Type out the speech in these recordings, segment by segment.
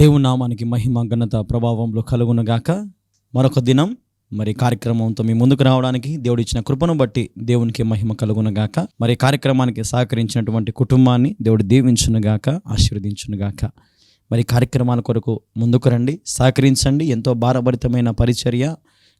దేవుని నామానికి మహిమ ఘనత ప్రభావంలో కలుగునగాక. మరొక దినం మరి కార్యక్రమంతో మీ ముందుకు రావడానికి దేవుడు ఇచ్చిన కృపను బట్టి దేవునికి మహిమ కలుగునగాక. మరి కార్యక్రమానికి సహకరించినటువంటి కుటుంబాన్ని దేవుడు దీవించునుగాక ఆశీర్వదించునుగాక. మరి కార్యక్రమాల కొరకు ముందుకు రండి సహకరించండి. ఎంతో భారభరితమైన పరిచర్య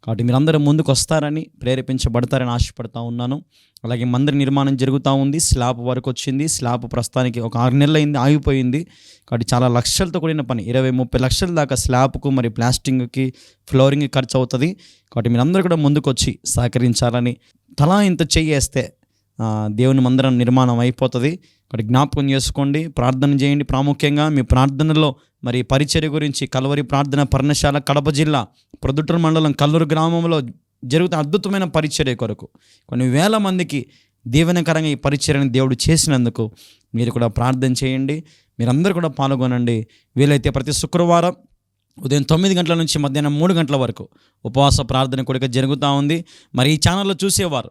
కాబట్టి మీరందరూ ముందుకు వస్తారని ప్రేరేపించబడతారని ఆశపడతా ఉన్నాను. అలాగే మందిర నిర్మాణం జరుగుతూ ఉంది. స్లాబ్ వరకు వచ్చింది. స్లాబ్ ప్రస్తుతానికి ఒక ఆరు నెలలు అయింది ఆగిపోయింది. కాబట్టి చాలా లక్షలతో కూడిన పని. ఇరవై ముప్పై లక్షల దాకా స్లాబ్కు మరి ప్లాస్టింగ్కి ఫ్లోరింగ్ ఖర్చు అవుతుంది కాబట్టి మీరందరూ కూడా ముందుకు వచ్చి సహకరించాలని తలా ఇంత చెయ్యేస్తే దేవుని మందిరం నిర్మాణం అయిపోతుంది. ఇక్కడ జ్ఞాపకం చేసుకోండి ప్రార్థన చేయండి. ప్రాముఖ్యంగా మీ ప్రార్థనలో మరి పరిచర్య గురించి కలవరి ప్రార్థన పర్ణశాల కడప జిల్లా ప్రొద్దుటూరు మండలం కల్లూరు గ్రామంలో జరుగుతున్న అద్భుతమైన పరిచర్య కొరకు కొన్ని వేల మందికి దీవెనకరంగా ఈ పరిచర్యను దేవుడు చేసినందుకు మీరు కూడా ప్రార్థన చేయండి. మీరందరూ కూడా పాల్గొనండి. వీలైతే ప్రతి శుక్రవారం ఉదయం తొమ్మిది గంటల నుంచి మధ్యాహ్నం మూడు గంటల వరకు ఉపవాస ప్రార్థన కూడా జరుగుతూ ఉంది. మరి ఈ ఛానల్లో చూసేవారు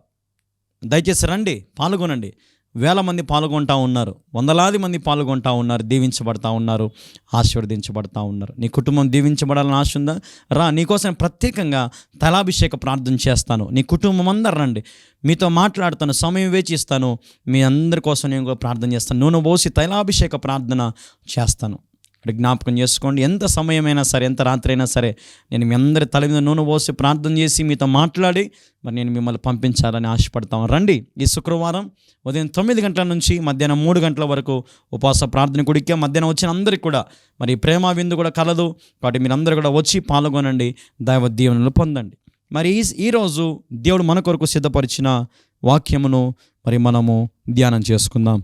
దయచేసి రండి పాల్గొనండి. వేల మంది పాల్గొంటా ఉన్నారు. వందలాది మంది పాల్గొంటా ఉన్నారు. దీవించబడతా ఉన్నారు. ఆశీర్వదించబడతా ఉన్నారు. నీ కుటుంబం దీవించబడాలని ఆశ ఉందా? రా నీకోసం ప్రత్యేకంగా తలాభిషేక ప్రార్థన చేస్తాను. నీ కుటుంబం అందరు రండి. మీతో మాట్లాడుతాను సమయం వేచి ఇస్తాను. మీ అందరి కోసం నేను కూడా ప్రార్థన చేస్తాను. నూనె పోసి తైలాభిషేక ప్రార్థన చేస్తాను. జ్ఞాపకం చేసుకోండి. ఎంత సమయమైనా సరే ఎంత రాత్రి అయినా సరే నేను మీ అందరి తల మీద నూనె పోసి ప్రార్థన చేసి మీతో మాట్లాడి మరి నేను మిమ్మల్ని పంపించాలని ఆశపడతాం. రండి. ఈ శుక్రవారం ఉదయం తొమ్మిది గంటల నుంచి మధ్యాహ్నం మూడు గంటల వరకు ఉపవాస ప్రార్థన కుడికే మధ్యాహ్నం వచ్చిన అందరికీ కూడా మరి ప్రేమ విందు కూడా కలదు. కాబట్టి మీరందరూ కూడా వచ్చి పాల్గొనండి. దైవ దీవెనలు పొందండి. మరి ఈ ఈరోజు దేవుడు మన కొరకు సిద్ధపరిచిన వాక్యమును మరి మనము ధ్యానం చేసుకుందాం.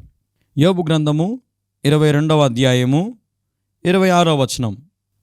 యోబు గ్రంథము ఇరవై రెండవ అధ్యాయము ఇరవై ఆరో వచనం.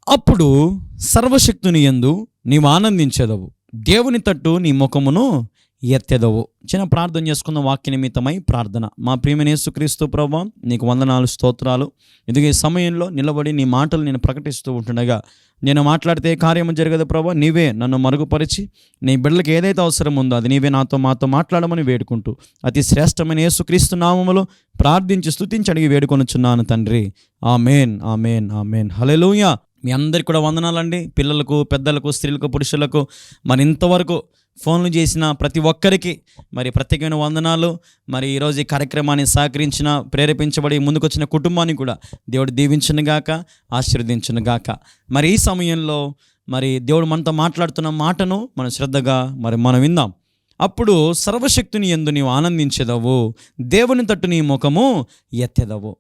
అప్పుడు సర్వశక్తుని యందు నీవు ఆనందించేదవు. దేవుని తట్టు నీ ముఖమును ఎత్తెదవు. చిన్న ప్రార్థన చేసుకున్న వాక్య నిమిత్తమై ప్రార్థన. మా ప్రియమనేసుక్రీస్తు ప్రభా నీకు వందనాలు స్తోత్రాలు. ఇదిగో ఈ సమయంలో నిలబడి నీ మాటలు నేను ప్రకటిస్తూ ఉంటుండగా నేను మాట్లాడితే ఏ కార్యము జరగదు ప్రభా నీవే నన్ను మరుగుపరిచి నీ బిడ్డలకు ఏదైతే అవసరం ఉందో అది నీవే నాతో మాతో మాట్లాడమని వేడుకుంటూ అతి శ్రేష్టమైన యేసుక్రీస్తు నామములో ప్రార్థించి స్థుతించి అడిగి వేడుకొనుచున్నాను తండ్రి. Amen amen amen. హల్లెలూయా. మీ అందరికి కూడా వందనాలండి. పిల్లలకు పెద్దలకు స్త్రీలకు పురుషులకు మరి ఇంతవరకు ఫోన్లు చేసిన ప్రతి ఒక్కరికి మరి ప్రత్యేకమైన వందనాలు. మరి ఈరోజు ఈ కార్యక్రమాన్ని సహకరించిన ప్రేరేపించబడి ముందుకొచ్చిన కుటుంబాన్ని కూడా దేవుడు దీవించనుగాక ఆశీర్వదించనుగాక మరి ఈ సమయంలో మరి దేవుడు మనతో మాట్లాడుతున్న మాటను మనం శ్రద్ధగా మరి మనం విందాం. అప్పుడు సర్వశక్తుని ఎందు నీవు ఆనందించేదవు దేవుని తట్టు నీ ముఖము ఎత్తెదవు.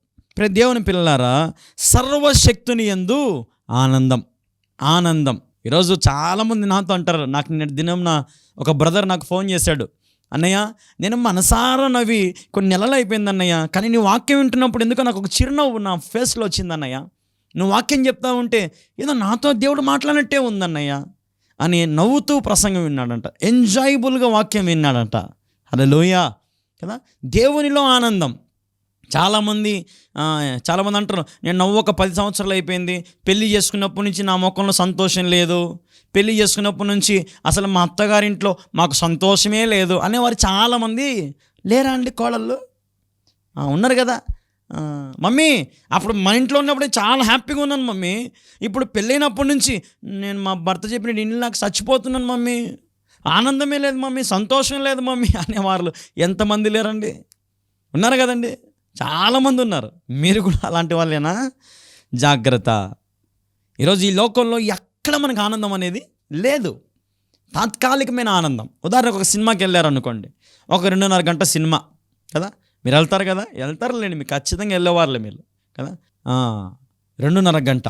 దేవుని పిల్లలారా సర్వశక్తుని ఎందు ఆనందం ఆనందం. ఈరోజు చాలామంది నాతో అంటారు నాకు నిన్న దినం నా ఒక బ్రదర్ నాకు ఫోన్ చేశాడు అన్నయ్య నేను మనసారా నవ్వి కొన్ని నెలలు అయిపోయింది అన్నయ్య కానీ నీ వాక్యం వింటున్నప్పుడు ఎందుకో నాకు ఒక చిరునవ్వు నా ఫేస్లో వచ్చింది అన్నయ్య. నువ్వు వాక్యం చెప్తా ఉంటే ఏదో నాతో దేవుడు మాట్లాడినట్టే ఉందన్నయ్య అని నవ్వుతూ ప్రసంగం విన్నాడంట ఎంజాయబుల్గా వాక్యం విన్నాడంట. అదే లోయ కదా? దేవునిలో ఆనందం. చాలామంది చాలామంది అంటారు నేను నవ్వు ఒక పది సంవత్సరాలు అయిపోయింది. పెళ్ళి చేసుకున్నప్పటి నుంచి నా ముఖంలో సంతోషం లేదు. పెళ్ళి చేసుకున్నప్పటి నుంచి అసలు మా అత్తగారింట్లో మాకు సంతోషమే లేదు. అనేవారు చాలామంది లేరా అండి కోడళ్ళు ఉన్నారు కదా. మమ్మీ అప్పుడు మా ఇంట్లో ఉన్నప్పుడే చాలా హ్యాపీగా ఉన్నాను మమ్మీ. ఇప్పుడు పెళ్ళైనప్పటి నుంచి నేను మా భర్త చెప్పిన ఇల్లు నాకు చచ్చిపోతున్నాను మమ్మీ. ఆనందమే లేదు మమ్మీ సంతోషం లేదు మమ్మీ అనేవాళ్ళు ఎంతమంది లేరండి? ఉన్నారు కదండి. చాలామంది ఉన్నారు మీరు కూడా అలాంటి వాళ్ళేనా? జాగ్రత్త. ఈరోజు ఈ లోకంలో ఎక్కడ మనకు ఆనందం అనేది లేదు. తాత్కాలికమైన ఆనందం. ఉదాహరణకు ఒక సినిమాకి వెళ్ళారనుకోండి. ఒక రెండున్నర గంట సినిమా కదా? మీరు వెళ్తారు కదా? వెళ్తారు లేండి మీకు ఖచ్చితంగా వెళ్ళేవారులే మీరు కదా? రెండున్నర గంట.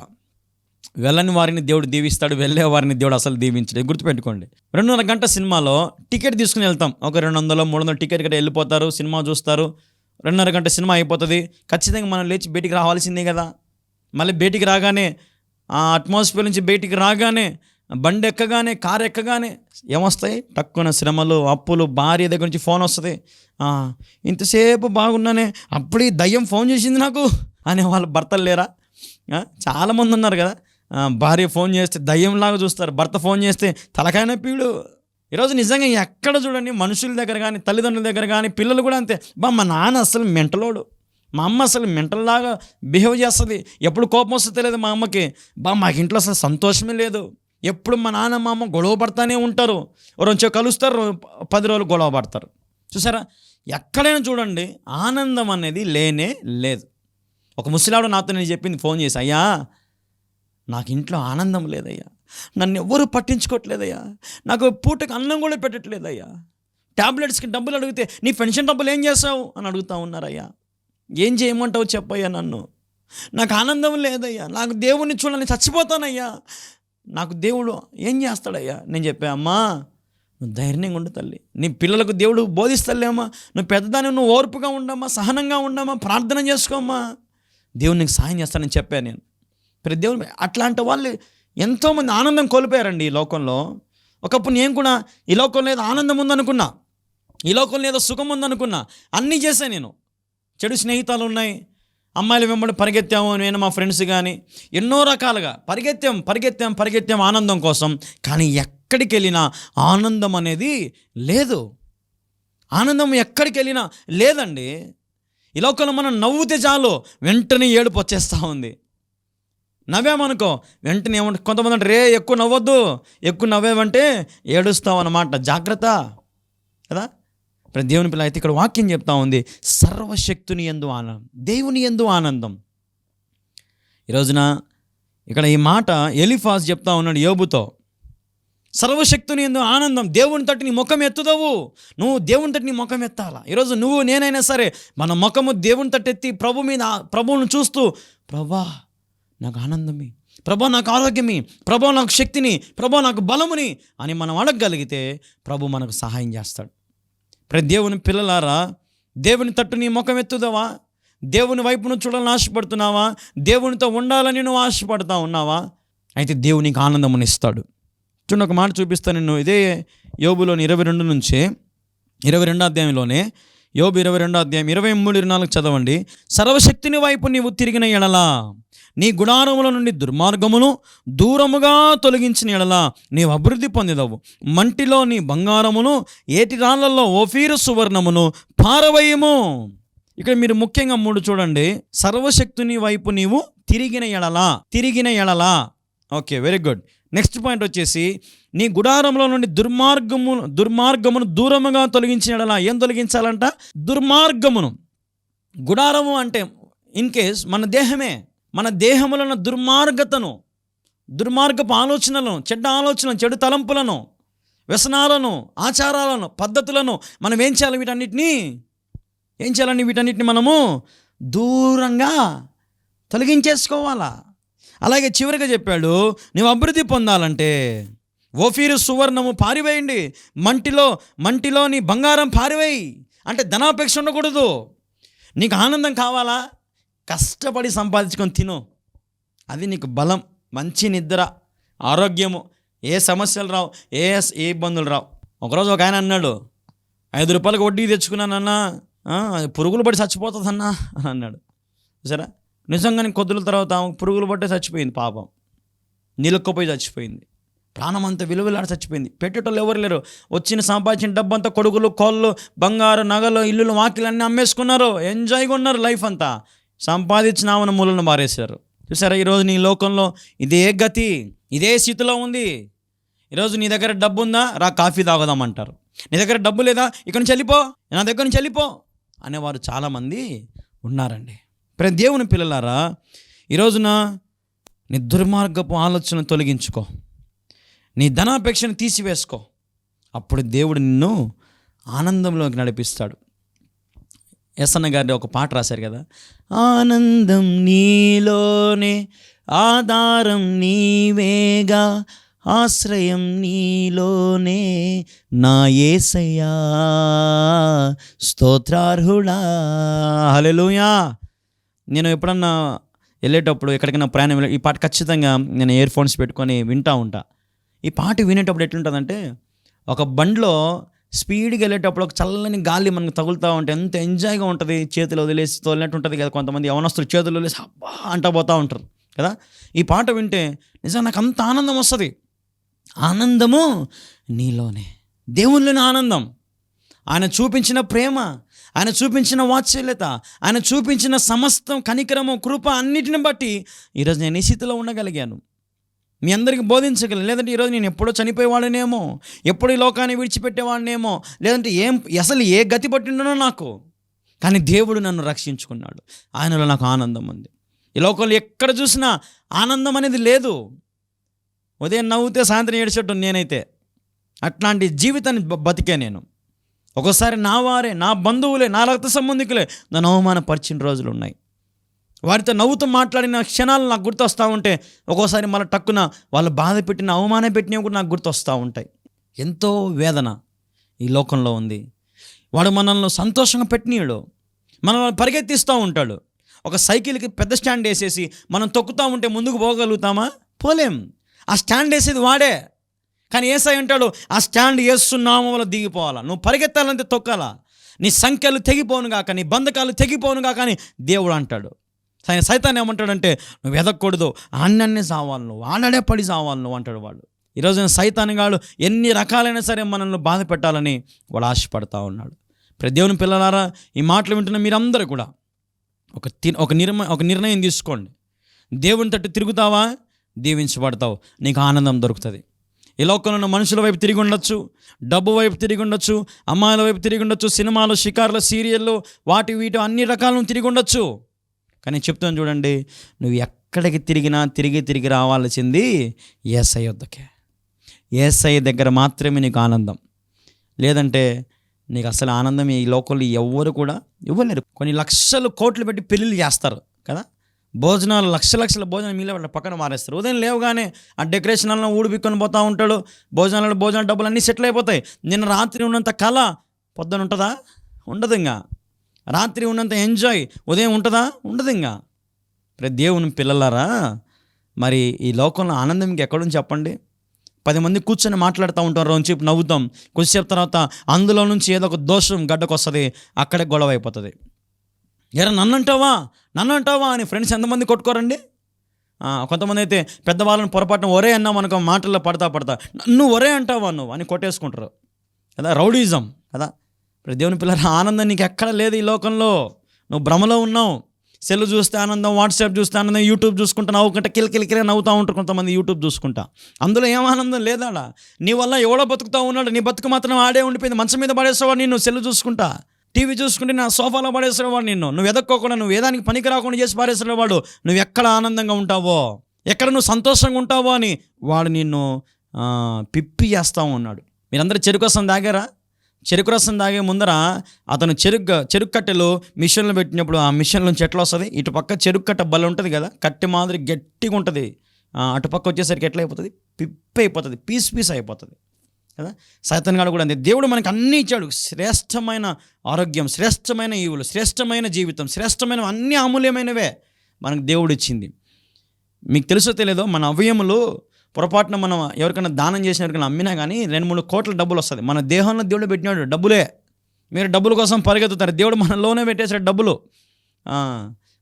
వెళ్ళని వారిని దేవుడు దీవిస్తాడు వెళ్ళే వారిని దేవుడు అసలు దీవించడు. గుర్తుపెట్టుకోండి. రెండున్నర గంట సినిమాలో టికెట్ తీసుకుని వెళ్తాం. ఒక రెండు వందలు మూడు వందల టికెట్ కట్టి వెళ్ళిపోతారు సినిమా చూస్తారు. రెండున్నర గంట సినిమా అయిపోతుంది. ఖచ్చితంగా మనం లేచి బయటికి రావాల్సిందే కదా. మళ్ళీ బయటికి రాగానే ఆ అట్మాస్ఫియర్ నుంచి బయటికి రాగానే బండి ఎక్కగానే కారు ఎక్కగానే ఏమొస్తాయి? తక్కువ శ్రమలు అప్పులు భార్య దగ్గర నుంచి ఫోన్ వస్తుంది. ఇంతసేపు బాగున్నానే అప్పుడే దయ్యం ఫోన్ చేసింది నాకు అనే వాళ్ళ భర్తలు లేరా? చాలామంది ఉన్నారు కదా. భార్య ఫోన్ చేస్తే దయ్యంలాగా చూస్తారు. భర్త ఫోన్ చేస్తే తలకాయ నొప్పిడు. ఈరోజు నిజంగా ఎక్కడ చూడండి మనుషుల దగ్గర కానీ తల్లిదండ్రుల దగ్గర కానీ పిల్లలు కూడా అంతే. బా మా నాన్న అసలు మెంటలోడు. మా అమ్మ అసలు మెంటల్లాగా బిహేవ్ చేస్తుంది. ఎప్పుడు కోపం వస్తే తెలియదు మా అమ్మకి. బా మాకు ఇంట్లో అసలు సంతోషమే లేదు. ఎప్పుడు మా నాన్న మా అమ్మ గొడవ పడతానే ఉంటారు. రోజు కలుస్తారు పది రోజులు గొడవ పడతారు. చూసారా? ఎక్కడైనా చూడండి ఆనందం అనేది లేనే లేదు. ఒక ముసలాడు నాతో నేను చెప్పింది ఫోన్ చేసి అయ్యా నాకు ఇంట్లో ఆనందం లేదయ్యా. నన్ను ఎవరు పట్టించుకోవట్లేదయ్యా. నాకు పూటకి అన్నం కూడా పెట్టట్లేదయ్యా. ట్యాబ్లెట్స్కి డబ్బులు అడిగితే నీ పెన్షన్ డబ్బులు ఏం చేస్తావు అని అడుగుతా ఉన్నారయ్యా. ఏం చేయమంటావు చెప్పయ్యా నన్ను. నాకు ఆనందం లేదయ్యా. నాకు దేవుణ్ణి చూడాలని చచ్చిపోతానయ్యా. నాకు దేవుడు ఏం చేస్తాడయ్యా? నేను చెప్పా అమ్మా నువ్వు ధైర్యంగా ఉండు తల్లి. నీ పిల్లలకు దేవుడు బోధిస్తలేమ్మా నువ్వు పెద్దదాన్ని నువ్వు ఓర్పుగా ఉండమ్మా సహనంగా ఉండమ్మా ప్రార్థన చేసుకోమ్మా. దేవుడు నీకు సహాయం చేస్తానని చెప్పాను నేను. ప్రతి దేవుడు అట్లాంటి వాళ్ళు ఎంతోమంది ఆనందం కోల్పోయారండి ఈ లోకంలో. ఒకప్పుడు నేను కూడా ఈ లోకంలో ఏదో ఆనందం ఉందనుకున్నా ఈ లోకంలో ఏదో సుఖం ఉందనుకున్నా అన్నీ చేశాను నేను. చెడు స్నేహితాలు ఉన్నాయి అమ్మాయిలు వెంబడి పరిగెత్తాము నేను మా ఫ్రెండ్స్ కానీ ఎన్నో రకాలుగా పరిగెత్తాం పరిగెత్తాం పరిగెత్తాం ఆనందం కోసం కానీ ఎక్కడికి వెళ్ళినా ఆనందం అనేది లేదు. ఆనందం ఎక్కడికి వెళ్ళినా లేదండి. ఈ లోకంలో మనం నవ్వుతే చాలు వెంటనే ఏడుపు వచ్చేస్తూ ఉంది. నవ్వామనుకో వెంటనే ఏమంటే కొంతమంది అంటే రే ఎక్కువ నవ్వద్దు. ఎక్కువ నవ్వామంటే ఏడుస్తావు అన్నమాట జాగ్రత్త. కదా? ఇప్పుడు దేవుని పిల్ల అయితే ఇక్కడ వాక్యం చెప్తా ఉంది. సర్వశక్తుని ఎందు ఆనందం దేవుని ఎందు ఆనందం. ఈ రోజున ఇక్కడ ఈ మాట ఎలిఫాస్ చెప్తా ఉన్నాడు యోబుతో. సర్వశక్తుని ఎందు ఆనందం. దేవుని తట్టు నీ ముఖం ఎత్తుదవు. నువ్వు దేవుని తట్టు నీ ముఖం ఎత్తాలా? ఈరోజు నువ్వు నేనైనా సరే మన ముఖము దేవుని తట్టు ఎత్తి ప్రభు మీద ప్రభువును చూస్తూ ప్రభా నాకు ఆనందమే. ప్రభా నాకు ఆరోగ్యమే. ప్రభా నాకు శక్తిని. ప్రభా నాకు బలముని అని మనం అడగగలిగితే ప్రభు మనకు సహాయం చేస్తాడు. ప్రతి దేవుని పిల్లలారా దేవుని తట్టు నీ ముఖం ఎత్తుదావా? దేవుని వైపును చూడాలని ఆశపడుతున్నావా? దేవునితో ఉండాలని నువ్వు ఆశపడతా ఉన్నావా? అయితే దేవునికి ఆనందముని ఇస్తాడు. చూడండి ఒక మాట చూపిస్తాను నేను ఇదే యోబులోని ఇరవై రెండు నుంచి ఇరవై రెండో అధ్యాయంలోనే యోబు ఇరవై రెండో అధ్యాయం ఇరవై మూడు ఇరవై నాలుగు చదవండి. సర్వశక్తిని వైపు నీవు తిరిగిన ఎడలా నీ గుడారముల నుండి దుర్మార్గమును దూరముగా తొలగించిన ఎడల నీవు అభివృద్ధి పొందిదవు. మంటిలో నీ బంగారమును ఏటి రాళ్ళలో ఓఫీరు సువర్ణమును పారవయము. ఇక్కడ మీరు ముఖ్యంగా మూడు చూడండి. సర్వశక్తుని వైపు నీవు తిరిగిన ఎడలా తిరిగిన ఎడలా. Okay very good. Next point వచ్చేసి నీ గుడారంలో నుండి దుర్మార్గము దుర్మార్గమును దూరముగా తొలగించిన ఎడలా ఏం తొలగించాలంట? దుర్మార్గమును. గుడారము అంటే ఇన్ కేస్ మన దేహమే మన దేహములను దుర్మార్గతను దుర్మార్గపు ఆలోచనలను చెడ్డ ఆలోచనలను చెడు తలంపులను వ్యసనాలను ఆచారాలను పద్ధతులను మనం ఏం చేయాలి? వీటన్నిటినీ ఏం చేయాలని వీటన్నిటిని మనము దూరంగా తొలగించేసుకోవాలా? అలాగే చివరిగా చెప్పాడు నువ్వు అభివృద్ధి పొందాలంటే ఓఫీరు సువర్ణము పారివేయండి. మంటిలో మంటిలో నీ బంగారం పారివేయి. అంటే ధనాపేక్ష ఉండకూడదు. నీకు ఆనందం కావాలా? కష్టపడి సంపాదించుకొని తిను. అది నీకు బలం మంచి నిద్ర ఆరోగ్యము. ఏ సమస్యలు రావు ఏ ఏ ఇబ్బందులు రావు. ఒకరోజు ఒక ఆయన అన్నాడు ఐదు రూపాయలకు వడ్డీ తెచ్చుకున్నానన్నా పురుగులు పడి చచ్చిపోతుందన్నా అని అన్నాడు. సరే నిజంగానే కొద్దుల తర్వాత పురుగులు పట్టే చచ్చిపోయింది పాపం. నీళ్ళకపోయి చచ్చిపోయింది. ప్రాణం అంతా విలువలాడి చచ్చిపోయింది. పెట్టేటోళ్ళు ఎవరు లేరు. వచ్చిన సంపాదించిన డబ్బంతా కొడుకులు కోళ్ళు బంగారు నగలు ఇల్లులు వాకిలు అన్నీ అమ్మేసుకున్నారు. ఎంజాయ్గా ఉన్నారు లైఫ్ అంతా. సంపాదించిన ఆమెను మూలను మారేశారు. చూసారా ఈరోజు నీ లోకంలో ఇదే గతి ఇదే స్థితిలో ఉంది. ఈరోజు నీ దగ్గర డబ్బు ఉందా రా కాఫీ తాగుదామంటారు. నీ దగ్గర డబ్బు లేదా? ఇక్కడ నుంచి వెళ్ళిపో. నా దగ్గర నుంచి వెళ్ళిపో అనేవారు చాలామంది ఉన్నారండి. ప్రతి దేవుని పిల్లలారా ఈరోజున నీ దుర్మార్గపు ఆలోచన తొలగించుకో. నీ ధనాపేక్షను తీసివేసుకో. అప్పుడు దేవుడు నిన్ను ఆనందంలోకి నడిపిస్తాడు. ఎస్ఎన్న గారి ఒక పాట రాశారు కదా. ఆనందం నీలోనే ఆధారం నీవేగా ఆశ్రయం నీలోనే నా ఏసయ్యా స్తోత్రార్హుడా. హలెలుయా నేను ఎప్పుడన్నా వెళ్ళేటప్పుడు ఎక్కడికైనా ప్రయాణం ఈ పాట ఖచ్చితంగా నేను ఇయర్ ఫోన్స్ పెట్టుకొని వింటా ఉంటా. ఈ పాట వినేటప్పుడు ఎట్లుంటుందంటే ఒక బండిలో స్పీడ్గా వెళ్ళేటప్పుడు ఒక చల్లని గాలి మనకు తగులుతూ ఉంటే ఎంత ఎంజాయ్గా ఉంటుంది. చేతులు వదిలేసి తోలినట్టు ఉంటుంది కదా కొంతమంది యవనస్తులు చేతులు వదిలేసి అబ్బా అంటా పోతూ ఉంటారు కదా. ఈ పాట వింటే నిజంగా నాకు అంత ఆనందం వస్తుంది. ఆనందము నీలోనే దేవుళ్ళని ఆనందం. ఆయన చూపించిన ప్రేమ ఆయన చూపించిన వాత్సల్యత ఆయన చూపించిన సమస్తం కనికరము కృప అన్నిటిని బట్టి ఈరోజు నేను ఈ స్థితిలో ఉండగలిగాను. మీ అందరికీ బోధించగలను. లేదంటే ఈరోజు నేను ఎప్పుడో చనిపోయేవాడినేమో ఎప్పుడు ఈ లోకాన్ని విడిచిపెట్టేవాడినేమో లేదంటే ఏం అసలు ఏ గతి పట్టిండనో నాకు. కానీ దేవుడు నన్ను రక్షించుకున్నాడు. ఆయనలో నాకు ఆనందం ఉంది. ఈ లోకంలో ఎక్కడ చూసినా ఆనందం అనేది లేదు. ఉదయం నవ్వుతే సాయంత్రం ఏడిచేట్టు నేనైతే. అట్లాంటి జీవితాన్ని బ- బతికే నేను. ఒక్కోసారి నా వారే నా బంధువులే నా రక్త సంబంధికులే నన్ను అవమానపరిచిన రోజులు ఉన్నాయి వారితో నవ్వుతూ మాట్లాడిన క్షణాలు నాకు గుర్తొస్తూ ఉంటే ఒక్కోసారి మన టక్కున వాళ్ళు బాధ పెట్టిన అవమానం పెట్టినవి కూడా నాకు గుర్తొస్తూ ఉంటాయి. ఎంతో వేదన ఈ లోకంలో ఉంది. వాడు మనల్ని సంతోషంగా పెట్టినాడు. మనల్ని పరిగెత్తిస్తూ ఉంటాడు. ఒక సైకిల్కి పెద్ద స్టాండ్ వేసేసి మనం తొక్కుతూ ఉంటే ముందుకు పోగలుగుతామా? పోలేం. ఆ స్టాండ్ వేసేది వాడే. కానీ ఏసై అంటాడు ఆ స్టాండ్ వేస్తున్నాము వల్ల దిగిపోవాలా. నువ్వు పరిగెత్తాలంటే తొక్కాలా. నీ సంఖ్యలు తెగిపోను కాక నీ బంధకాలు తెగిపోను కాక అని దేవుడు అంటాడు. సై- సైతాన్ని ఏమంటాడంటే నువ్వు ఎదగకూడదు. ఆన్నన్నే సావాలి నువ్వు. ఆడడే పడి సావాలి నువ్వు అంటాడు వాడు. ఈరోజు సైతాన్ని గాడు ఎన్ని రకాలైన సరే మనల్ని బాధ పెట్టాలని వాడు ఆశపడతా ఉన్నాడు. ప్రతి దేవుని పిల్లలారా ఈ మాటలు వింటున్న మీరందరూ కూడా ఒక ఒక నిర్మ ఒక నిర్ణయం తీసుకోండి. దేవుని తట్టు తిరుగుతావా? దీవించబడతావు. నీకు ఆనందం దొరుకుతుంది. ఈ లోకంలో ఉన్న మనుషుల వైపు తిరిగి ఉండొచ్చు డబ్బు వైపు తిరిగి ఉండొచ్చు అమ్మాయిల వైపు తిరిగి ఉండొచ్చు సినిమాలు షికార్లు సీరియళ్ళు వాటి వీటి అన్ని రకాలను తిరిగి ఉండొచ్చు. కానీ చెప్తాను చూడండి నువ్వు ఎక్కడికి తిరిగినా తిరిగి తిరిగి రావాల్సింది ఏసఐ వద్దకే. ఏసఐ దగ్గర మాత్రమే నీకు ఆనందం. లేదంటే నీకు అసలు ఆనందం ఈ లోకల్లో ఎవ్వరు కూడా ఇవ్వలేరు. కొన్ని లక్షలు కోట్లు పెట్టి పెళ్ళిళ్ళు చేస్తారు కదా? భోజనాలు లక్ష లక్షల భోజనం మీలో వాళ్ళ పక్కన మారేస్తారు. ఉదయం లేవగానే ఆ డెకరేషన్లను ఊడిపిక్కొని పోతూ ఉంటాడు. భోజనాలు భోజనాల డబ్బులు అన్నీ సెటిల్ అయిపోతాయి. నిన్న రాత్రి ఉన్నంత కళ పొద్దున ఉంటుందా? ఉండదు ఇంకా. రాత్రి ఉన్నంత ఎంజాయ్. ఉదయం ఉంటుందా? ఉండదు ఇంకా. ప్రతి దేవుని పిల్లలారా మరి ఈ లోకంలో ఆనందం ఇంక ఎక్కడుంది చెప్పండి. పది మంది కూర్చొని మాట్లాడుతూ ఉంటాం రోజుసేపు నవ్వుతాం. కొద్దిసేపు తర్వాత అందులో నుంచి ఏదో ఒక దోషం గడ్డకొస్తుంది అక్కడే గొడవ అయిపోతుంది. ఎరా నన్ను నన్నంటావా నన్ను అంటావా అని ఫ్రెండ్స్ ఎంతమంది కొట్టుకోరండి? కొంతమంది అయితే పెద్దవాళ్ళని పొరపాటున ఒరే అన్నా అనుకో మాటల్లో పడతా పడతా నువ్వు ఒరే అంటావా నువ్వు? అని కొట్టేసుకుంటారు. కదా రౌడీజం. కదా ఇప్పుడు దేవుని పిల్లల ఆనందం నీకు ఎక్కడ లేదు ఈ లోకంలో. నువ్వు భ్రమలో ఉన్నావు. సెల్ చూస్తే ఆనందం వాట్సాప్ చూస్తే ఆనందం యూట్యూబ్ చూసుకుంటా నవ్వుకుంటా కిలకిలికిరే నవ్వుతూ ఉంటారు కొంతమంది యూట్యూబ్ చూసుకుంటా. అందులో ఏం ఆనందం లేదాడా? నీ వల్ల ఎవడో బతుకుతా ఉన్నాడు నీ బతుకు మాత్రం ఆడే ఉండిపోయింది. మంచం మీద పడేసేవాడు నిన్ను సెల్ చూసుకుంటా. టీవీ చూసుకుంటే నా సోఫాలో పడేసేవాడు నిన్ను. నువ్వు ఎదక్కోకుండా నువ్వు ఏదానికి పనికి రాకుండా చేసి పారేసేవాడు. నువ్వు ఎక్కడ ఆనందంగా ఉంటావో? ఎక్కడ నువ్వు సంతోషంగా ఉంటావో అని వాడు నిన్ను పిప్పి చేస్తూ ఉన్నాడు. మీరందరూ చెరుకు రసం తాగారా? చెరుకు రసం తాగే ముందర అతను చెరుకు చెరుకు కట్టెలు మిషన్లు పెట్టినప్పుడు ఆ మిషన్ నుంచి ఎట్లా వస్తుంది. ఇటు పక్క చెరుకు కట్ట బల్ల ఉంటుంది కదా కట్టె మాదిరి గట్టిగా ఉంటుంది. అటుపక్క వచ్చేసరికి ఎట్లా అయిపోతుంది? పిప్ అయిపోతుంది పీస్ పీస్ అయిపోతుంది. కదా? సైతన్ గాడు కూడా అంతే. దేవుడు మనకి అన్నీ ఇచ్చాడు. శ్రేష్టమైన ఆరోగ్యం శ్రేష్టమైన ఈవులు శ్రేష్టమైన జీవితం శ్రేష్టమైన అన్ని అమూల్యమైనవే మనకు దేవుడు ఇచ్చింది. మీకు తెలుసో తెలియదో మన అవయములు పొరపాటున మనం ఎవరికైనా దానం చేసిన ఎవరికైనా అమ్మినా కానీ రెండు మూడు కోట్ల డబ్బులు వస్తుంది. మన దేహంలో దేవుడు పెట్టినాడు డబ్బులే. మీరు డబ్బుల కోసం పరిగెత్తుతారు. దేవుడు మనలోనే పెట్టేసాడు డబ్బులు.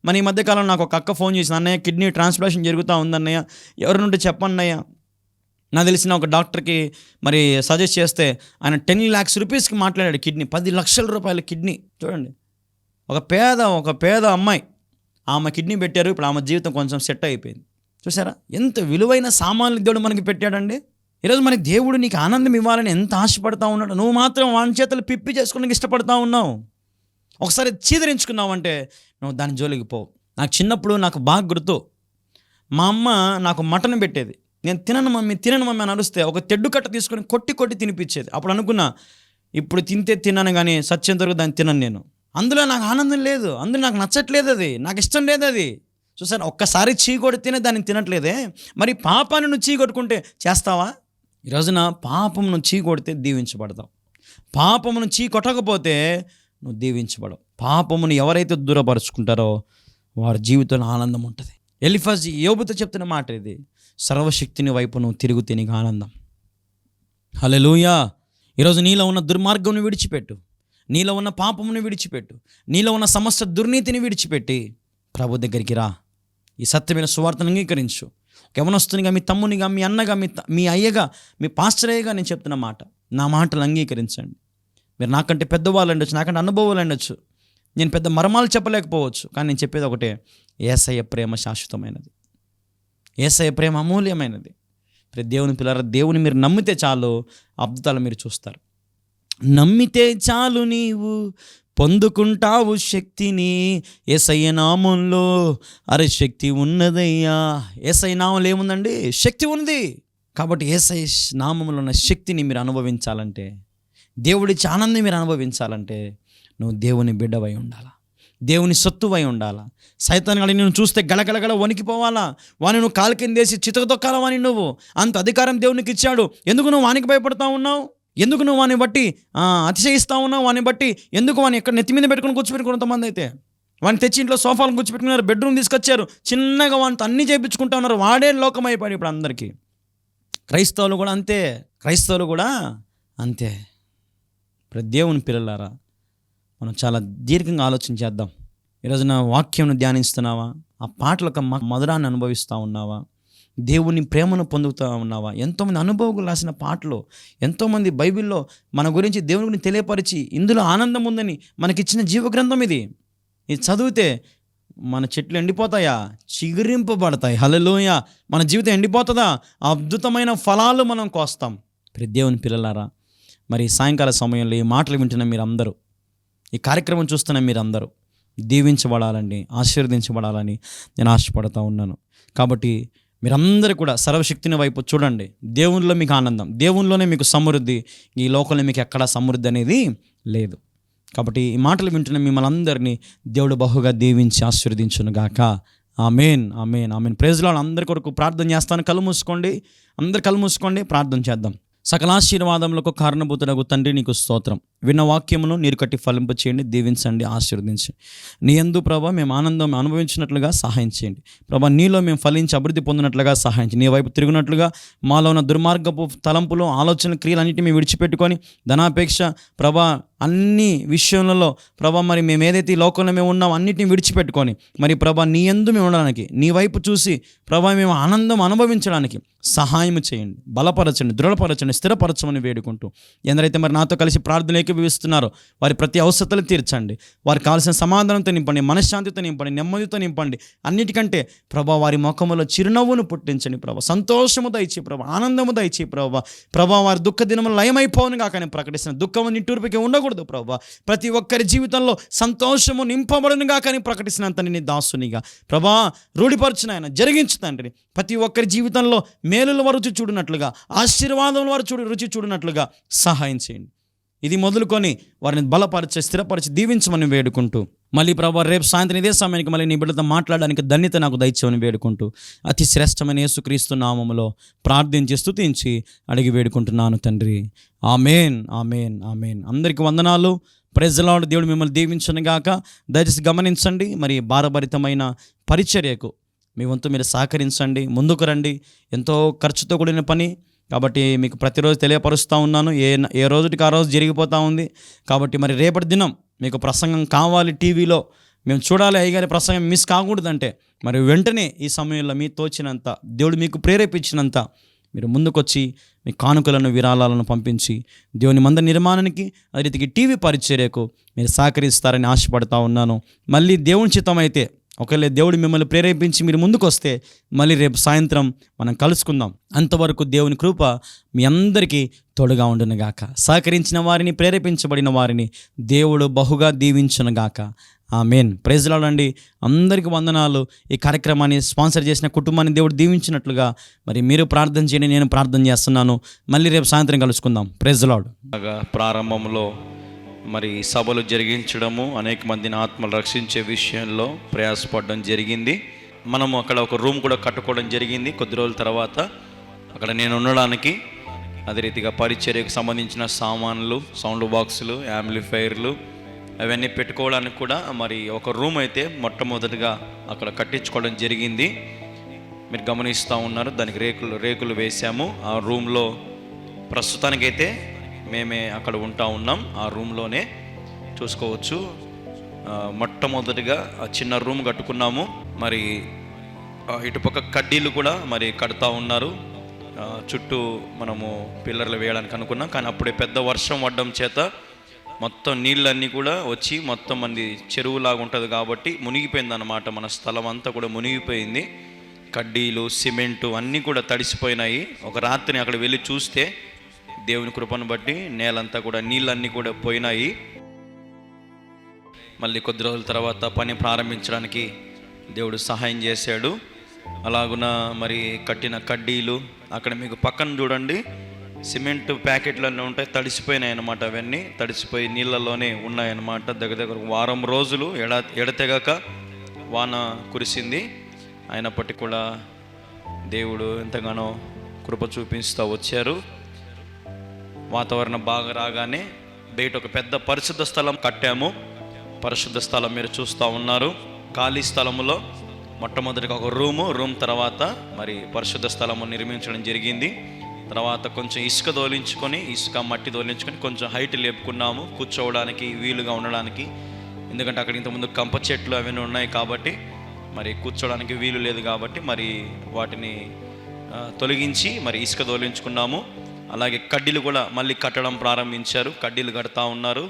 మన ఈ మధ్యకాలం నాకు ఒక అక్క ఫోన్ చేసింది అన్నయ్య కిడ్నీ ట్రాన్స్ప్లాంటేషన్ జరుగుతూ ఉందన్నయ్య. ఎవరి నుండి చెప్పన్నయ్య? నాకు తెలిసిన ఒక డాక్టర్కి మరి సజెస్ట్ చేస్తే ఆయన టెన్ ల్యాక్స్ రూపీస్కి మాట్లాడాడు కిడ్నీ. పది లక్షల రూపాయల కిడ్నీ. చూడండి. ఒక పేద ఒక పేద అమ్మాయి ఆమె కిడ్నీ పెట్టారు. ఇప్పుడు ఆమె జీవితం కొంచెం సెట్ అయిపోయింది. చూసారా ఎంత విలువైన సామాన్లు దేవుడు మనకి పెట్టాడండి. ఈరోజు మనకి దేవుడు నీకు ఆనందం ఇవ్వాలని ఎంత ఆశపడతా ఉన్నాడు. నువ్వు మాత్రం వాని చేతులు పిప్పి చేసుకోవడానికి ఇష్టపడతా ఉన్నావు. ఒకసారి చీదరించుకున్నావు అంటే నువ్వు దాని జోలికి పోవు నాకు చిన్నప్పుడు నాకు బాగా గుర్తు. మా అమ్మ నాకు మటన్ పెట్టేది. నేను తినను మమ్మీ తినను మమ్మీ అని అరుస్తే ఒక తెడ్డు కట్ట తీసుకొని కొట్టి కొట్టి తినిపించేది. అప్పుడు అనుకున్నా ఇప్పుడు తింటే తిన్నాను కానీ సత్యంత వరకు దాన్ని తినను నేను. అందులో నాకు ఆనందం లేదు. అందులో నాకు నచ్చట్లేదు అది. నాకు ఇష్టం లేదు అది. చూసాను ఒక్కసారి చీకొడితేనే దాన్ని తినట్లేదే. మరి పాపాన్ని నువ్వు చీకొట్టుకుంటే చేస్తావా? ఈ రోజున పాపమును చీకొడితే దీవించబడతావు. పాపమును చీ కొట్టకపోతే నువ్వు దీవించబడవు. పాపమును ఎవరైతే దూరపరుచుకుంటారో వారి జీవితంలో ఆనందం ఉంటుంది. ఎలిఫాజ్ యోబుతో చెప్తున్న మాట ఇది. సర్వశక్తిని వైపు నువ్వు తిరుగు తినిగా ఆనందం. హలెలూయా ఈరోజు నీలో ఉన్న దుర్మార్గంను విడిచిపెట్టు. నీలో ఉన్న పాపమును విడిచిపెట్టు. నీలో ఉన్న సమస్త దుర్నీతిని విడిచిపెట్టి ప్రభు దగ్గరికి రా. ఈ సత్యమైన సువార్తను అంగీకరించు. యవనస్తునిగా మీ తమ్మునిగా మీ అన్నగా మీ మీ అయ్యగా మీ పాస్టర్ అయ్యగా నేను చెప్తున్న మాట. నా మాటలు అంగీకరించండి. మీరు నాకంటే పెద్దవాళ్ళు ఉండొచ్చు నాకంటే అనుభవాలు ఉండొచ్చు. నేను పెద్ద మర్మాలు చెప్పలేకపోవచ్చు కానీ నేను చెప్పేది ఒకటే ఏసయ్య ప్రేమ శాశ్వతమైనది. ఏసయ్య ప్రేమ అమూల్యమైనది. ప్రతి దేవుని పిల్లర దేవుని మీరు నమ్మితే చాలు అద్భుతాలు మీరు చూస్తారు. నమ్మితే చాలు నీవు పొందుకుంటావు శక్తిని ఏసయ్య నామంలో. అరే శక్తి ఉన్నదయ్యా. ఏసై నామంలో ఏముందండి? శక్తి ఉంది. కాబట్టి ఏసై నామంలో ఉన్న శక్తిని మీరు అనుభవించాలంటే దేవుడిచ్చి ఆనందం మీరు అనుభవించాలంటే నువ్వు దేవుని బిడ్డవై ఉండాలా? దేవుని సత్తువై ఉండాలా? సైతాన్ గడి నేను చూస్తే గలగలగల వణికిపోవాలా? వాని నువ్వు కాలు కిందేసి చితక వాని నువ్వు? అంత అధికారం దేవునికి ఇచ్చాడు. ఎందుకు నువ్వు వానికి భయపడతా ఉన్నావు? ఎందుకు నువ్వు వాని బట్టి అతిశయిస్తా ఉన్నావు? వాని బట్టి ఎందుకు వాని ఎక్కడ నెత్తి మీద పెట్టుకుని కూర్చోబెట్టుకుని కొంతమంది అయితే? వాడిని తెచ్చి ఇంట్లో సోఫాలు కూర్చోబెట్టుకున్నారు బెడ్రూమ్ తీసుకొచ్చారు. చిన్నగా వానితో అన్నీ చేయించుకుంటా ఉన్నారు. వాడే లోకం అయిపోయాడు ఇప్పుడు అందరికీ. క్రైస్తవులు కూడా అంతే క్రైస్తవులు కూడా అంతే. ఇప్పుడు దేవుని పిల్లలారా మనం చాలా దీర్ఘంగా ఆలోచన చేద్దాం. ఈరోజు నా వాక్యంను ధ్యానిస్తున్నావా? ఆ పాటలకు మధురాన్ని అనుభవిస్తూ ఉన్నావా? దేవుని ప్రేమను పొందుతూ ఉన్నావా? ఎంతోమంది అనుభవం రాసిన పాటలు ఎంతోమంది బైబిల్లో మన గురించి దేవుని గురించి తెలియపరిచి ఇందులో ఆనందం ఉందని మనకిచ్చిన జీవగ్రంథం ఇది. ఇది చదివితే మన చెట్లు ఎండిపోతాయా? చిగురింపబడతాయి. హలలోయ మన జీవితం ఎండిపోతుందా? అద్భుతమైన ఫలాలు మనం కోస్తాం. ప్రతి దేవుని పిల్లలారా మరి సాయంకాల సమయంలో ఈ మాటలు వింటున్న మీరందరూ ఈ కార్యక్రమం చూస్తున్న మీరందరూ దీవించబడాలని ఆశీర్వదించబడాలని నేను ఆశపడుతూ ఉన్నాను. కాబట్టి మీరందరూ కూడా సర్వశక్తిని వైపు చూడండి. దేవునిలో మీకు ఆనందం. దేవునిలోనే మీకు సమృద్ధి. ఈ లోకంలో మీకు ఎక్కడా సమృద్ధి అనేది లేదు. కాబట్టి ఈ మాటలు వింటున్న మిమ్మల్ని అందరినీ దేవుడు బహుగా దీవించి ఆశీర్వదించునుగాక ఆమెన్ ఆమెన్ ఆమెన్. ప్రేజ్లో అందరి కొరకు ప్రార్థన చేస్తాను. కళ్ళు మూసుకోండి. అందరు కళ్ళు మూసుకోండి. ప్రార్థన చేద్దాం. సకలాశీర్వాదములకు కారణభూతుడకు తండ్రి నీకు స్తోత్రం. విన్న వాక్యమును నీరు కట్టి ఫలింప చేయండి దీవించండి ఆశీర్వదించండి. నీ ఎందు ప్రభా మేము ఆనందం అనుభవించినట్లుగా సహాయం చేయండి. ప్రభా నీలో మేము ఫలించి అభివృద్ధి పొందినట్లుగా సహాయం చేయండి. నీ వైపు తిరిగినట్లుగా మాలో ఉన్న దుర్మార్గపు తలంపులు ఆలోచన క్రియలు అన్నిటిని మేము విడిచిపెట్టుకొని ధనాపేక్ష ప్రభా అన్ని విషయంలో ప్రభా మరి మేము ఏదైతే ఈ లోకంలో మేము ఉన్నాం అన్నిటిని విడిచిపెట్టుకొని మరి ప్రభా నీ ఎందు మేము ఉండడానికి నీ వైపు చూసి ప్రభా మేము ఆనందం అనుభవించడానికి సహాయం చేయండి. బలపరచండి దృఢపరచండి స్థిరపరచమని వేడుకుంటూ. ఎందరైతే మరి నాతో కలిసి ప్రార్థనకి ఏకీభవిస్తున్నారో వారి ప్రతి అవసరతలు తీర్చండి. వారికి కావాల్సిన సమాధానంతో నింపండి. మనశ్శాంతితో నింపండి. నెమ్మదితో నింపండి. అన్నిటికంటే ప్రభా వారి ముఖములో చిరునవ్వును పుట్టించండి ప్రభా. సంతోషము దయచే ప్రభా. ఆనందము దయచే ప్రభా. ప్రభా వారి దుఃఖ దినములు లయమైపోను కాకని ప్రకటిస్తున్న దుఃఖము నిట్టూర్పుకి ఉండకూడదు ప్రభా. ప్రతి ఒక్కరి జీవితంలో సంతోషము నింపబడును కాకని ప్రకటిస్తున్నంత నీ దాసునిగా. ప్రభా రూఢిపరచిన ఆయన. జరిగించు తండ్రి. ప్రతి ఒక్కరి జీవితంలో మేలుల వారు రుచి చూడనట్లుగా ఆశీర్వాదముల వారు చూడు రుచి చూడునట్లుగా సహాయం చేయండి. ఇది మొదలుకొని వారిని బలపరిచి స్థిరపరిచి దీవించమని వేడుకుంటూ మళ్ళీ ప్రభావ రేపు సాయంత్రం ఇదే సమయానికి మళ్ళీ నీ బిడ్డతో మాట్లాడడానికి ధన్యత నాకు దయచేమని వేడుకుంటూ అతి శ్రేష్టమైన యేసుక్రీస్తు నామములో ప్రార్థించి స్థుతించి అడిగి వేడుకుంటున్నాను తండ్రి. Amen amen amen. అందరికీ వందనాలు. ప్రజలాడు దేవుడు మిమ్మల్ని దీవించను గాక. దయచేసి గమనించండి. మరి భారభరితమైన పరిచర్యకు మీ వంతు మీరు సహకరించండి. ముందుకు రండి. ఎంతో ఖర్చుతో కూడిన పని. కాబట్టి మీకు ప్రతిరోజు తెలియపరుస్తూ ఉన్నాను. ఏ ఏ రోజుకి ఆ రోజు జరిగిపోతూ ఉంది. కాబట్టి మరి రేపటి దినం మీకు ప్రసంగం కావాలి టీవీలో. మేము చూడాలి అయ్యగారి ప్రసంగం మిస్ కాకూడదంటే. మరి వెంటనే ఈ సమయంలో మీ తోచినంత దేవుడు మీకు ప్రేరేపించినంత మీరు ముందుకొచ్చి మీ కానుకలను విరాళాలను పంపించి దేవుని మంద నిర్మాణానికి అదే రీతికి టీవీ పరిచర్యకు మీరు సహకరిస్తారని ఆశపడతా ఉన్నాను. మళ్ళీ దేవుని చిత్తమైతే ఒకవేళ దేవుడు మిమ్మల్ని ప్రేరేపించి మీరు ముందుకు వస్తే మళ్ళీ రేపు సాయంత్రం మనం కలుసుకుందాం. అంతవరకు దేవుని కృప మీ అందరికీ తోడుగా ఉండునుగాక సహకరించిన వారిని ప్రేరేపించబడిన వారిని దేవుడు బహుగా దీవించునుగాక ఆ మెయిన్ ప్రైజ్లాడండి అందరికీ వందనాలు. ఈ కార్యక్రమాన్ని స్పాన్సర్ చేసిన కుటుంబాన్ని దేవుడు దీవించినట్లుగా మరి మీరు ప్రార్థన చేయండి నేను ప్రార్థన చేస్తున్నాను. మళ్ళీ రేపు సాయంత్రం కలుసుకుందాం. ప్రైజ్లాడు ప్రారంభంలో మరి సభలు జరిగించడము అనేక మందిని ఆత్మలు రక్షించే విషయంలో ప్రయాసపడడం జరిగింది. మనము అక్కడ ఒక రూమ్ కూడా కట్టుకోవడం జరిగింది. కొద్ది రోజుల తర్వాత అక్కడ నేను ఉండడానికి అదే రీతిగా పరిచర్యకు సంబంధించిన సామాన్లు సౌండ్ బాక్సులు యాంప్లిఫైర్లు అవన్నీ పెట్టుకోవడానికి కూడా మరి ఒక రూమ్ అయితే మొట్టమొదటిగా అక్కడ కట్టించుకోవడం జరిగింది. మీరు గమనిస్తూ ఉన్నారు దానికి రేకులు రేకులు వేసాము ఆ రూమ్లో ప్రస్తుతానికైతే మేమే అక్కడ ఉంటా ఉన్నాం. ఆ రూమ్లోనే చూసుకోవచ్చు. మొట్టమొదటిగా ఆ చిన్న రూమ్ కట్టుకున్నాము. మరి ఇటుపక్క కడ్డీలు కూడా మరి కడతా ఉన్నారు. చుట్టూ మనము పిల్లర్లు వేయడానికి అనుకున్నాం. కానీ అప్పుడే పెద్ద వర్షం పడడం చేత మొత్తం నీళ్ళన్నీ కూడా వచ్చి మొత్తం మంది చెరువులాగా ఉంటుంది కాబట్టి మునిగిపోయిందన్నమాట. మన స్థలం అంతా కూడా మునిగిపోయింది. కడ్డీలు సిమెంటు అన్నీ కూడా తడిసిపోయినాయి. ఒక రాత్రిని అక్కడ వెళ్ళి చూస్తే దేవుని కృపను బట్టి నేలంతా కూడా నీళ్ళన్నీ కూడా పోయినాయి. మళ్ళీ కొద్ది రోజుల తర్వాత పని ప్రారంభించడానికి దేవుడు సహాయం చేశాడు. అలాగున మరి కట్టిన కడ్డీలు అక్కడ మీకు పక్కన చూడండి సిమెంట్ ప్యాకెట్లన్నీ ఉంటాయి తడిసిపోయినాయి అన్నమాట అవన్నీ. తడిసిపోయి నీళ్ళలోనే ఉన్నాయన్నమాట. దగ్గర దగ్గర వారం రోజులు ఎడ ఎడతెగక వాన కురిసింది. అయినప్పటికీ కూడా దేవుడు ఎంతగానో కృప చూపిస్తూ వచ్చారు. వాతావరణం బాగా రాగానే బయట ఒక పెద్ద పరిశుద్ధ స్థలం కట్టాము. పరిశుద్ధ స్థలం మీరు చూస్తూ ఉన్నారు. ఖాళీ స్థలములో మొట్టమొదటిగా ఒక రూము రూమ్ తర్వాత మరి పరిశుద్ధ స్థలము నిర్మించడం జరిగింది. తర్వాత కొంచెం ఇసుక దోలించుకొని ఇసుక మట్టి దోలించుకొని కొంచెం హైట్ లేపుకున్నాము. కూర్చోవడానికి వీలుగా ఉండడానికి. ఎందుకంటే అక్కడ ఇంతకుముందు కంప చెట్లు అవన్నీ ఉన్నాయి కాబట్టి మరి కూర్చోవడానికి వీలు లేదు కాబట్టి మరి వాటిని తొలగించి మరి ఇసుక దోలించుకున్నాము అలాగే కడ్డీలు కూడా మళ్ళీ కట్టడం ప్రారంభించారు. కడ్డీలు కడతా ఉన్నారు.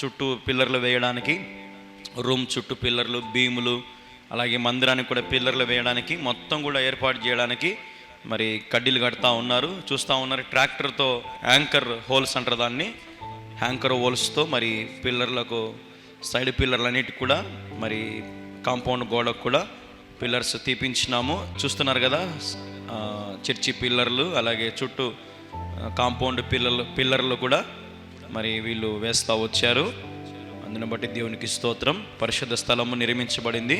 చుట్టూ పిల్లర్లు వేయడానికి రూమ్ చుట్టూ పిల్లర్లు భీములు అలాగే మందిరానికి కూడా పిల్లర్లు వేయడానికి మొత్తం కూడా ఏర్పాటు చేయడానికి మరి కడ్డీలు కడతా ఉన్నారు. చూస్తూ ఉన్నారు ట్రాక్టర్తో యాంకర్ హోల్స్ అంటారు దాన్ని. యాంకర్ హోల్స్తో మరి పిల్లర్లకు సైడ్ పిల్లర్లన్నిటికి కూడా మరి కాంపౌండ్ గోడకు కూడా పిల్లర్స్ తీపించినాము. చూస్తున్నారు కదా చర్చి పిల్లర్లు అలాగే చుట్టూ కాంపౌండ్ పిల్లలు పిల్లర్లు కూడా మరి వీళ్ళు వేస్తూ వచ్చారు. అందుని బట్టి దేవునికి స్తోత్రం. పరిశుద్ధ స్థలము నిర్మించబడింది.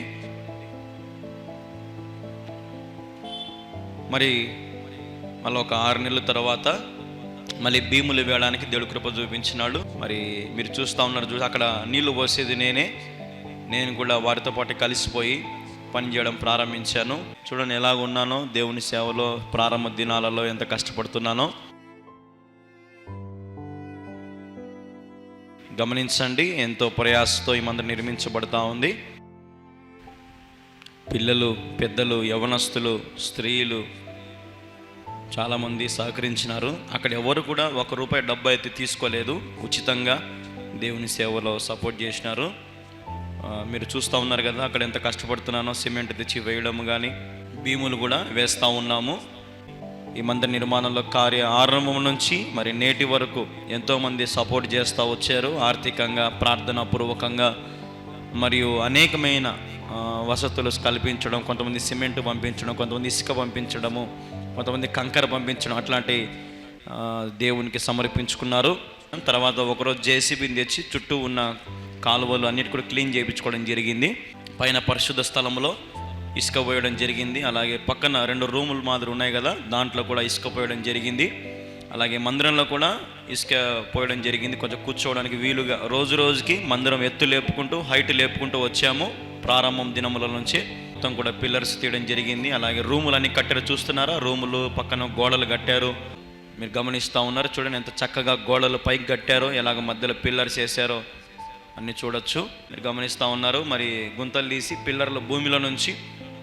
మరి మళ్ళీ ఒక ఆరు నెలల తర్వాత మళ్ళీ భీములు వేయడానికి దేవుడు కృప చూపించినాడు. మరి మీరు చూస్తూ ఉన్నారు చూసి అక్కడ నీళ్ళు పోసేది నేనే. నేను కూడా వారితో పాటు కలిసిపోయి పని చేయడం ప్రారంభించాను. చూడండి ఎలాగ ఉన్నానో దేవుని సేవలో ప్రారంభ దినాలలో ఎంత కష్టపడుతున్నానో. గమనించండి ఎంతో ప్రయాసతో ఈ మందిరం నిర్మించబడతా ఉంది. పిల్లలు పెద్దలు యవనస్తులు స్త్రీలు చాలామంది సహకరించినారు. అక్కడ ఎవరు కూడా ఒక రూపాయి డబ్బు అయితే తీసుకోలేదు. ఉచితంగా దేవుని సేవలో సపోర్ట్ చేసినారు. మీరు చూస్తూ ఉన్నారు కదా అక్కడ ఎంత కష్టపడుతున్నానో సిమెంట్ తెచ్చి వేయడం కానీ భీములు కూడా వేస్తూ ఉన్నాము. ఈ మందిర నిర్మాణంలో కార్య ఆరంభం నుంచి మరి నేటి వరకు ఎంతోమంది సపోర్ట్ చేస్తూ వచ్చారు. ఆర్థికంగా ప్రార్థనా పూర్వకంగా మరియు అనేకమైన వసతులు కల్పించడం కొంతమంది సిమెంట్ పంపించడం కొంతమంది ఇసుక పంపించడము కొంతమంది కంకర పంపించడం అట్లాంటి దేవునికి సమర్పించుకున్నారు. తర్వాత ఒకరోజు జేసీబీని తెచ్చి చుట్టూ ఉన్న కాలువలు అన్నిటి కూడా క్లీన్ చేయించుకోవడం జరిగింది. పైన పరిశుద్ధ స్థలంలో ఇసుక పోయడం జరిగింది. అలాగే పక్కన రెండు రూములు మాదిరి ఉన్నాయి కదా దాంట్లో కూడా ఇసుక పోయడం జరిగింది. అలాగే మందిరంలో కూడా ఇసుక పోయడం జరిగింది. కొంచెం కూర్చోవడానికి వీలుగా రోజు రోజుకి మందిరం ఎత్తు లేపుకుంటూ హైట్ లేపుకుంటూ వచ్చాము. ప్రారంభం దినముల నుంచి మొత్తం కూడా పిల్లర్స్ తీయడం జరిగింది. అలాగే రూములన్నీ కట్టారు చూస్తున్నారా? రూములు పక్కన గోడలు కట్టారు. మీరు గమనిస్తూ ఉన్నారు చూడండి ఎంత చక్కగా గోడలు పైకి కట్టారో ఎలాగ మధ్యలో పిల్లర్స్ వేసారో అన్ని చూడొచ్చు. మీరు గమనిస్తూ ఉన్నారు. మరి గుంతలు తీసి పిల్లర్లు భూమిలో నుంచి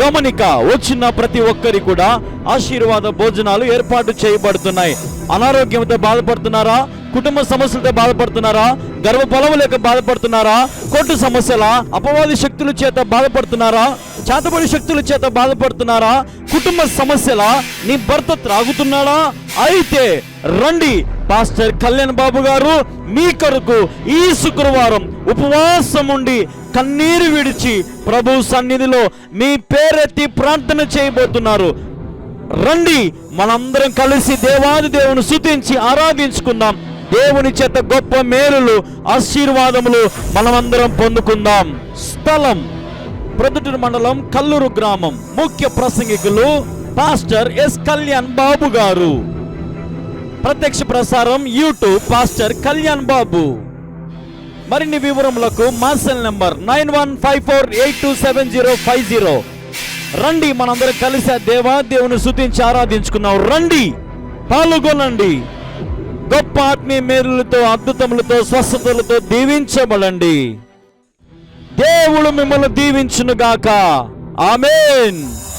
గమనిక వచ్చిన ప్రతి ఒక్కరి కూడా ఆశీర్వాద భోజనాలు ఏర్పాటు చేయబడుతున్నాయి. అనారోగ్యంతో బాధపడుతున్నారా? కుటుంబ సమస్యలతో బాధపడుతున్నారా? గర్భఫలము లేక బాధపడుతున్నారా? కొట్టు సమస్యల అపవాది శక్తుల చేత బాధపడుతున్నారా? చేతబడి శక్తుల చేత బాధపడుతున్నారా? కుటుంబ సమస్యల నీ భర్త త్రాగుతున్నాడా? అయితే రండి పాస్టర్ కళ్యాణ్ బాబు గారు మీ కొరకు ఈ శుక్రవారం ఉపవాసం ఉండి కన్నీరు విడిచి ప్రభు సన్నిధిలో మీ పేరెత్తి ప్రార్థన చేయబోతున్నారు. రండి మనందరం కలిసి దేవాది దేవుని స్తుతించి ఆరాధించుకుందాం. దేవుని చేత గొప్ప మేలులు ఆశీర్వాదములు మనమందరం పొందుకుందాం. స్థలం ప్రొద్దుటూరు మండలం కల్లూరు గ్రామం. ముఖ్య ప్రసంగికులు పాస్టర్ ఎస్ కళ్యాణ్ బాబు గారు. ప్రత్యక్ష ప్రసారం యూట్యూబ్ పాస్టర్ కళ్యాణ్ బాబు. మరిన్ని వివరములకు మా cell number nine one five four eight two seven zero five zero. రండి మనందరం కలిసి దేవా దేవుని శుతించి ఆరాధించుకున్నాం రండి పాల్గొనండి. గొప్ప ఆత్మీయ మేలులతో అద్భుతములతో స్వస్థతలతో దీవించబడండి. దేవుడు మిమ్మల్ని దీవించునుగాక. ఆమెన్.